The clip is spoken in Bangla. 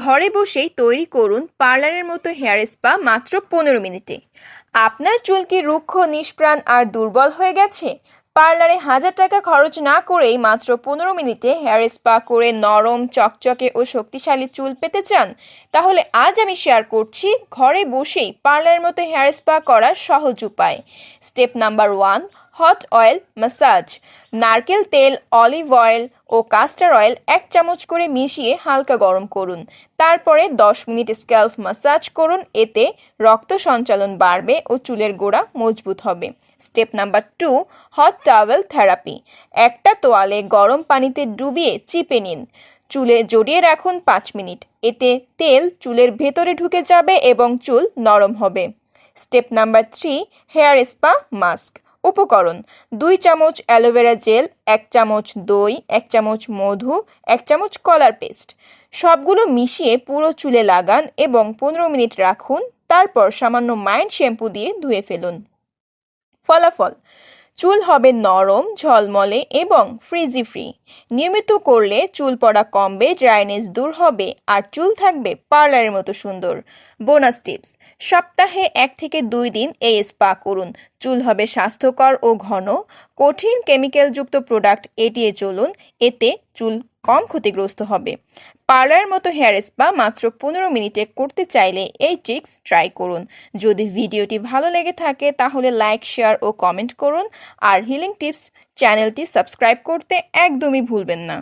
ঘরে বসেই তৈরি করুন পার্লারের মতো হেয়ার স্পা মাত্র পনেরো মিনিটে। আপনার চুল কি রুক্ষ, নিষ্প্রাণ আর দুর্বল হয়ে গেছে? পার্লারে হাজার টাকা খরচ না করেই মাত্র পনেরো মিনিটে হেয়ার স্পা করে নরম, চকচকে ও শক্তিশালী চুল পেতে চান? তাহলে আজ আমি শেয়ার করছি ঘরে বসেই পার্লারের মতো হেয়ার স্পা করার সহজ উপায়। Step number one hot oil massage নারকেল তেল, অলিভ অয়েল ও কাস্টার অয়েল এক চামচ করে মিশিয়ে হালকা গরম করুন। তারপরে দশ মিনিট স্ক্যাল্প ম্যাসাজ করুন। এতে রক্ত সঞ্চালন বাড়বে ও চুলের গোড়া মজবুত হবে। Step number two, hot towel therapy. একটা তোয়ালে গরম পানিতে ডুবিয়ে চিপে নিন। চুলে জড়িয়ে রাখুন পাঁচ মিনিট। এতে তেল চুলের ভেতরে ঢুকে যাবে এবং চুল নরম হবে। Step number three, hair spa mask. উপকরণ। দুই চামচ অ্যালোভেরা জেল, এক চামচ দই, এক চামচ মধু, এক চামচ কলার পেস্ট। সবগুলো মিশিয়ে পুরো চুলে লাগান এবং পনেরো মিনিট রাখুন। তারপর সামান্য মাইন্ড শ্যাম্পু দিয়ে ধুয়ে ফেলুন। ফলাফল। চুল হবে নরম, ঝলমলে এবং ফ্রিজি ফ্রি নিয়মিত করলে চুল পড়া কমবে ড্রাইনেস দূর হবে আর চুল থাকবে পার্লারের মতো সুন্দর। বোনাস টিপস সপ্তাহে এক থেকে দুই দিন এই স্পা করুন। চুল হবে স্বাস্থ্যকর ও ঘন। কঠিন কেমিক্যালযুক্ত প্রোডাক্ট এড়িয়ে চলুন, এতে চুল কম ক্ষতিগ্রস্ত হবে। পার্লার মতো হেয়ার স্পা মাত্র পনেরো মিনিটে করতে চাইলে এই ট্রিক্স ট্রাই করুন। যদি ভিডিওটি ভালো লেগে থাকে, তাহলে লাইক, শেয়ার ও কমেন্ট করুন। আর হিলিং টিপস চ্যানেলটি সাবস্ক্রাইব করতে একদমই ভুলবেন না।